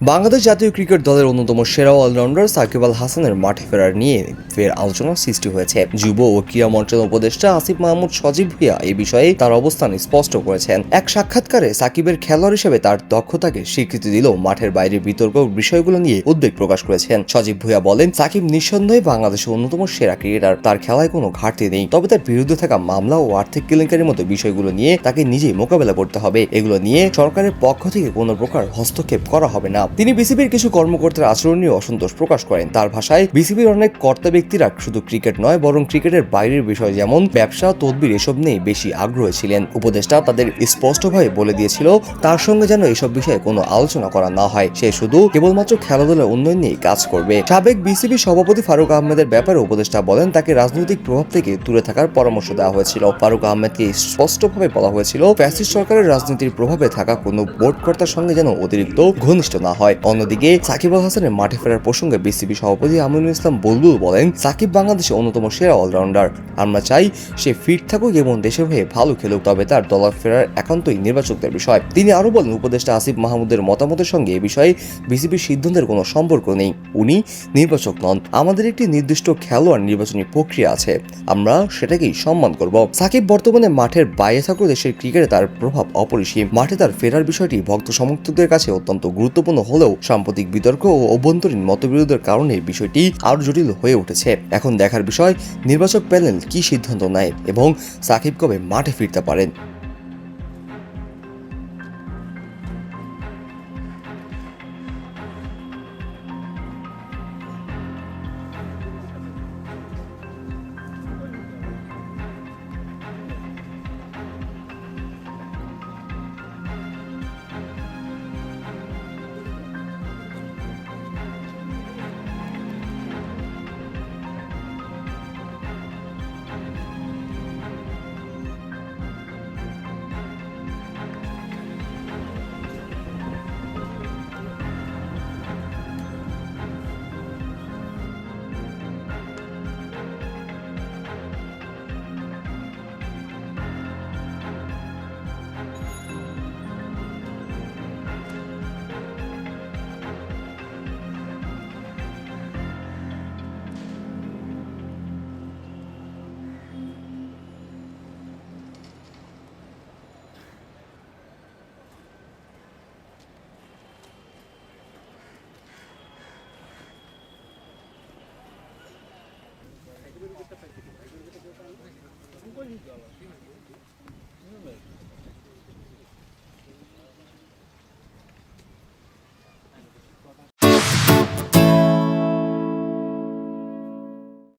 বাংলাদেশ জাতীয় ক্রিকেট দলের অন্যতম সেরা অলরাউন্ডার সাকিব আল হাসানের মাঠে ফেরার নিয়ে ফের আলোচনা সৃষ্টি হয়েছে। যুব ও ক্রীড়া মন্ত্রণালয় উপদেষ্টা আসিফ মাহমুদ সজীব ভুইয়া এই বিষয়ে তার অবস্থান স্পষ্ট করেছেন। এক সাক্ষাৎকারে সাকিবের খেলোয়াড় হিসেবে তার দক্ষতাকে স্বীকৃতি দিলেও মাঠের বাইরে বিতর্ক বিষয়গুলো নিয়ে উদ্বেগ প্রকাশ করেছেন। সজীব ভুইয়া বলেন, সাকিব নিঃসন্দেহে বাংলাদেশের অন্যতম সেরা ক্রিকেটার। তার খেলায় কোনো ঘাটতি নেই, তবে তার বিরুদ্ধে থাকা মামলা ও আর্থিক কেলেঙ্কারির মতো বিষয়গুলো নিয়ে তাকে নিজেই মোকাবেলা করতে হবে। এগুলো নিয়ে সরকারের পক্ষ থেকে কোনো প্রকার হস্তক্ষেপ করা হবে না। তিনি বিসিবির কিছু কর্মকর্তার আচরণ নিয়ে অসন্তোষ প্রকাশ করেন। তার ভাষায়, বিসিবির অনেক কর্তা ব্যক্তিরা শুধু ক্রিকেট নয়, বরং ক্রিকেটের বাইরের বিষয় যেমন ব্যবসা, তদবির এসব নিয়ে বেশি আগ্রহী ছিলেন। উপদেষ্টা তাদের স্পষ্টভাবে বলে দিয়েছিল, তার সঙ্গে যেন এসব বিষয়ে কোনো আলোচনা করা না হয়। সে শুধু কেবলমাত্র খেলাধুলার উন্নয়ন নিয়ে কাজ করবে। সাবেক বিসিবি সভাপতি ফারুক আহমেদের ব্যাপারে উপদেষ্টা বলেন, তাকে রাজনৈতিক প্রভাব থেকে দূরে থাকার পরামর্শ দেওয়া হয়েছিল। ফারুক আহমেদকে স্পষ্টভাবে বলা হয়েছিল, ফ্যাসিস্ট সরকারের রাজনীতির প্রভাবে থাকা কোনো বোর্ড কর্তার সঙ্গে যেন অতিরিক্ত ঘনিষ্ঠ না হয়। অন্যদিকে সাকিব আল হাসানের মাঠে ফেরার প্রসঙ্গে বিসিবি সভাপতি আমিনুল ইসলাম বুলবুল বলেন, সাকিব বাংলাদেশের অন্যতম সেরা অলরাউন্ডার। আমরা চাই সে ফিট থাকুক এবং দেশের হয়ে ভালো খেলুক, তবে তার দলে ফেরার একান্তই নির্বাচকদের বিষয়। তিনি আরও বলেন, উপদেষ্টা আসিফ মাহমুদের মতামতের সঙ্গে এ বিষয়ে বিসিবির সিদ্ধান্তের কোনো সম্পর্ক নেই। উনি নির্বাচক নন। আমাদের একটি নির্দিষ্ট খেলোয়াড় নির্বাচনী প্রক্রিয়া আছে। আমরা সেটাকেই সম্মান করব। সাকিব বর্তমানে মাঠের বাইরে থাকলেও দেশের ক্রিকেটে তার প্রভাব অপরিসীম। মাঠে তার ফেরার বিষয়টি ভক্ত সমর্থকদের কাছে অত্যন্ত গুরুত্বপূর্ণ হলেও সাম্প্রতিক বিতর্ক ও অভ্যন্তরীণ মতবিরোধের কারণে বিষয়টি আরও জটিল হয়ে উঠেছে। এখন দেখার বিষয়, নির্বাচক প্যানেল কি সিদ্ধান্ত নেয় এবং সাকিব কবে মাঠে ফিরতে পারেন?